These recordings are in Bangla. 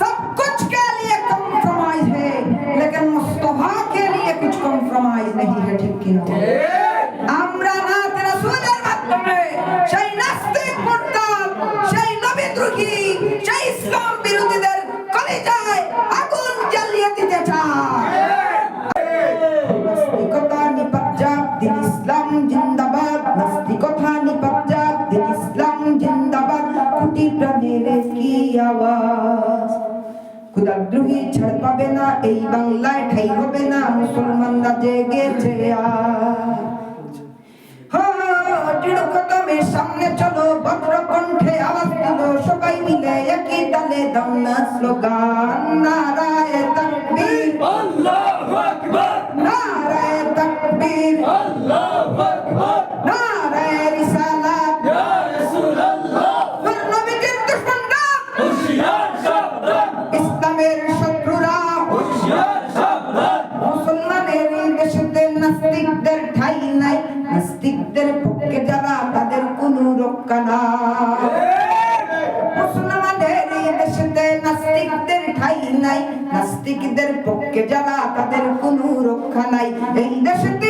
सब कुछ के लिए कॉम्प्रोमाइज है लेकिन मुस्तफा के लिए कुछ कॉम्प्रोमाइज नहीं है ठीक की ना আমরা নাথ রাসূলের মাধ্যমে সেই নাস্তিক মুরতাদ সেই নবী দ্রোহী সেই ইসলাম বিরোধীদের কলিজায় আগুন জ্বালিয়ে দিতে চায় নাস্তিকতা নিপাত যাক দিন ইসলাম জিন্দাবাদ নাস্তিকতা নিপাত কোটি প্রাণের কি আওয়াজ? ক্ষুদাদ্রোহী ছাড় পাবে না এই বাংলায় ঠাই হবে না মুসলমানরা জেগেছে কদমের সামনে চলো ভদ্র কণ্ঠে আওয়াজ সবাই মিলে একই ডালে দাও না স্লোগান নারায় তাকবীর। আল্লাহু আকবার। নারায় তাকবীর। আল্লাহু ইসলামের শত্রুরা মুসলমানের দেশেতে নাস্তিকদের ঠাই নাই। নাস্তিকদের পক্ষে যারা, তাদের কোনো রক্ষা মুসলমানের নাস্তিকদের ঠাই নাই। নাস্তিকদের পক্ষে যারা, তাদের কোনো রক্ষা নাই। এই দেশেতে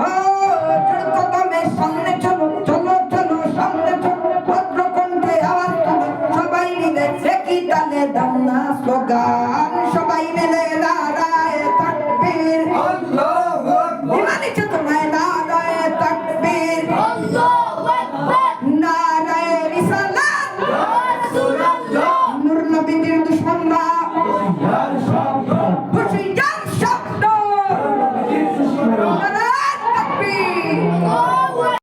বাবা